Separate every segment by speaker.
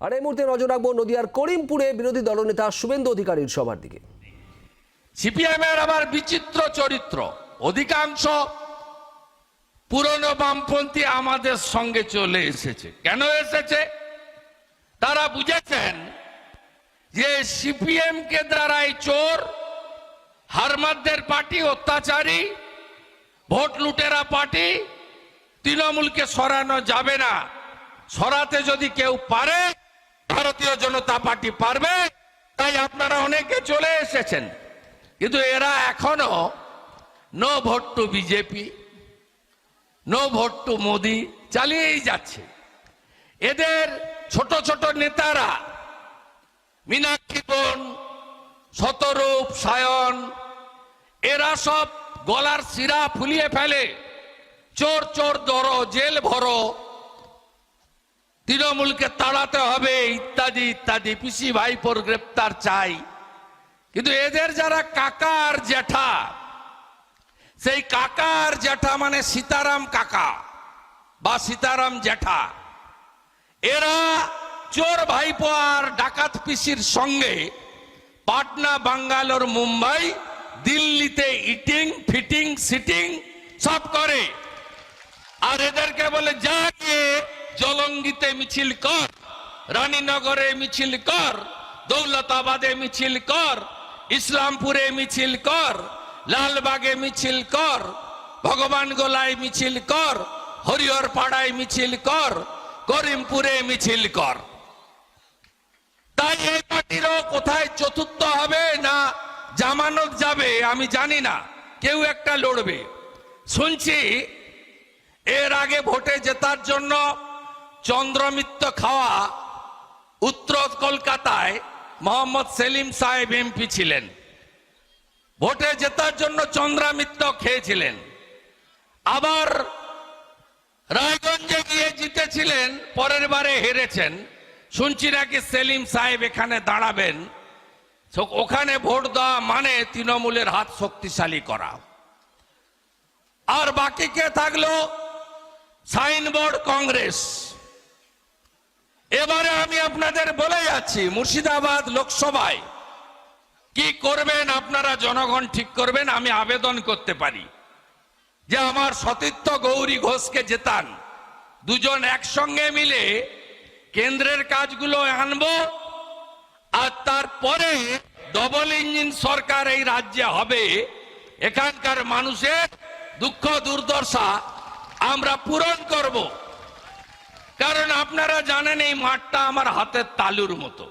Speaker 1: আর এই মুহূর্তে নজর রাখব নদিয়ার করিমপুরে বিরোধী দলনেতা শুভেন্দু অধিকারীর সভার দিকে।
Speaker 2: সিপিএমের আবার বিচিত্র চরিত্র। অধিকাংশ পুরনো বামপন্থী আমাদের সঙ্গে চলে এসেছে। কেন এসেছে? তারা বুঝেছেন যে সিপিএম কে দ্বারাই চোর, হারমাদদের পার্টি, অত্যাচারী, ভোট লুটেরা পার্টি তৃণমূলকে সরানো যাবে না। সরাতে যদি কেউ পারে ভারতীয় জনতা পার্টি পারবে, তাই আপনারা অনেকে চলে এসেছেন। কিন্তু এরা এখনও no vote to BJP, no vote to Modi চালিয়েই যাচ্ছে। এদের ছোট ছোট নেতারা, মীনাক্ষী বোন, শতরূপ, সায়ন, এরা সব গলার শিরা ফুলিয়ে ফেলে, চোর চোর ধরো জেল ভরো তৃণমূলকে তাড়াতে হবে, ইত্যাদি ইত্যাদি। পিসি ভাইপোর গ্রেপ্তার চাই। কিন্তু এদের যারা কাকার জ্যাঠা, সেই কাকার জ্যাঠা মানে সীতারাম কাকা বা সীতারাম জ্যাঠা। এরা চোর ভাইপো আর ডাকাত পিসির সঙ্গে পাটনা, বাঙ্গালোর, মুম্বাই, দিল্লিতে ইটিং ফিটিং সিটিং সব করে। আর এদেরকে বলে যা গিয়ে জলঙ্গিতে মিছিল কর, রানীনগরে মিছিল কর, দৌলতাবাদে মিছিল কর, ইসলামপুরে মিছিল কর, লালবাগে মিছিল কর, ভগবান গোলায় মিছিল কর, হরিহর পাড়ায় মিছিল কর, করিমপুরে মিছিল কর। তাই এই পার্টিরও কোথায় চতুর্থ হবে না জামানত যাবে আমি জানি না, কেউ একটা লড়বে। শুনছি, এর আগে ভোটে জেতার জন্য চন্দ্রমিত্র খাওয়া উত্তর কলকাতায় মোহাম্মদ সেলিম সাহেব এমপি ছিলেন। ভোটে জেতার জন্য চন্দ্রামিত্র খেয়েছিলেন। আবার রায়গঞ্জে গিয়ে জিতেছিলেন, পরের বারে হেরেছেন। শুনছি নাকি সেলিম সাহেব এখানে দাঁড়াবেন। ওখানে ভোট দেওয়া মানে তৃণমূলের হাত শক্তিশালী করা। আর বাকি কে থাকল? সাইনবোর্ড কংগ্রেস। এবারে আমি আপনাদের বলে যাচ্ছি, মুর্শিদাবাদ লোকসভায় কি করবেন আপনারা জনগণ ঠিক করবেন, আমি আবেদন করতে পারি। যে আমার সতীর্থ গৌরী ঘোষকে জেতান, দুজন একসঙ্গে মিলে কেন্দ্রের কাজগুলো আনব, আর তারপরে ডবল ইঞ্জিন সরকার এই রাজ্যে হবে। এখানকার মানুষের দুঃখ দুর্দশা আমরা পূরণ করব। কারণ আপনারা জানেন এই মাঠটা আমার হাতের তালুর মতো।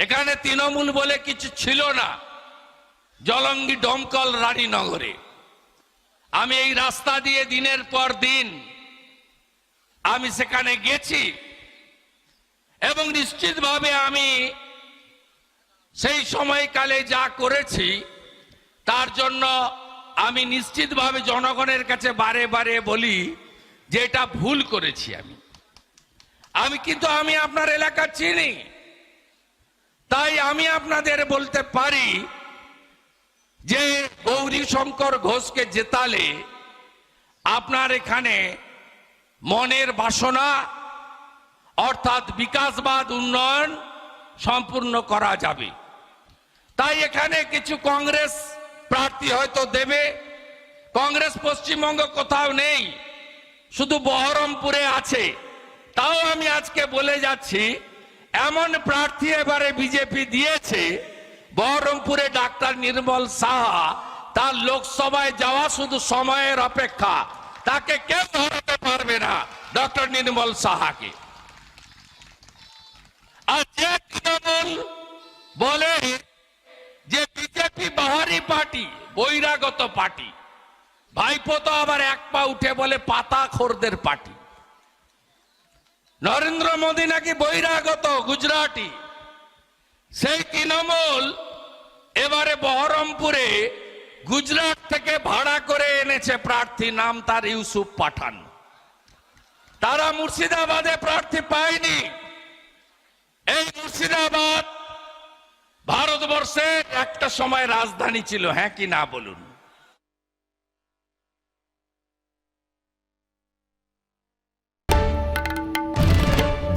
Speaker 2: এখানে তৃণমূল বলে কিছু ছিল না। জলঙ্গি ডমকল রানীনগরে। আমি এই রাস্তা দিয়ে দিনের পর দিন আমি সেখানে গেছি এবং নিশ্চিতভাবে আমি সেই সময়কালে যা করেছি, তার জন্য আমি নিশ্চিতভাবে জনগণের কাছে বারে বারে বলি যে এটা ভুল করেছি আমি। আমি কিন্তু আমি আপনার এলাকা চিনি। তাই আমি আপনাদের বলতে পারি যে গৌরী শঙ্কর ঘোষকে জেতালে আপনার এখানে মনের বাসনা অর্থাৎ বিকাশবাদ উন্নয়ন সম্পূর্ণ করা যাবে। তাই এখানে কিছু কংগ্রেস প্রার্থী হয়তো দেবে। কংগ্রেস পশ্চিমবঙ্গ কোথাও নেই। শুধু বহরমপুরে আছে। তাও আমি আজকে বলে যাচ্ছি, এমন প্রার্থী এবারে বিজেপি দিয়েছে, বহরমপুরে ডাক্তার নির্মল সাহা, তার লোকসভায় যাওয়া শুধু সময়ের অপেক্ষা। তাকে কেউ ধরাতে পারবে না ডক্টর নির্মল সাহাকে। আর যে তৃণমূল বলে যে বিজেপি বাহারি পার্টি, বহিরাগত পার্টি ভাইপো তো আবার এক পা উঠে বলে পাতা খোরদের পার্টি। নরেন্দ্র মোদী নাকি বহিরাগত গুজরাটি। সেই তৃণমূল এবারে বহরমপুরে গুজরাট থেকে ভাড়া করে এনেছে প্রার্থী, নাম তার ইউসুফ পাঠান। তারা মুর্শিদাবাদে প্রার্থী পায়নি। এই মুর্শিদাবাদ ভারতবর্ষের একটা সময় রাজধানী ছিল হ্যাঁ কি না বলুন?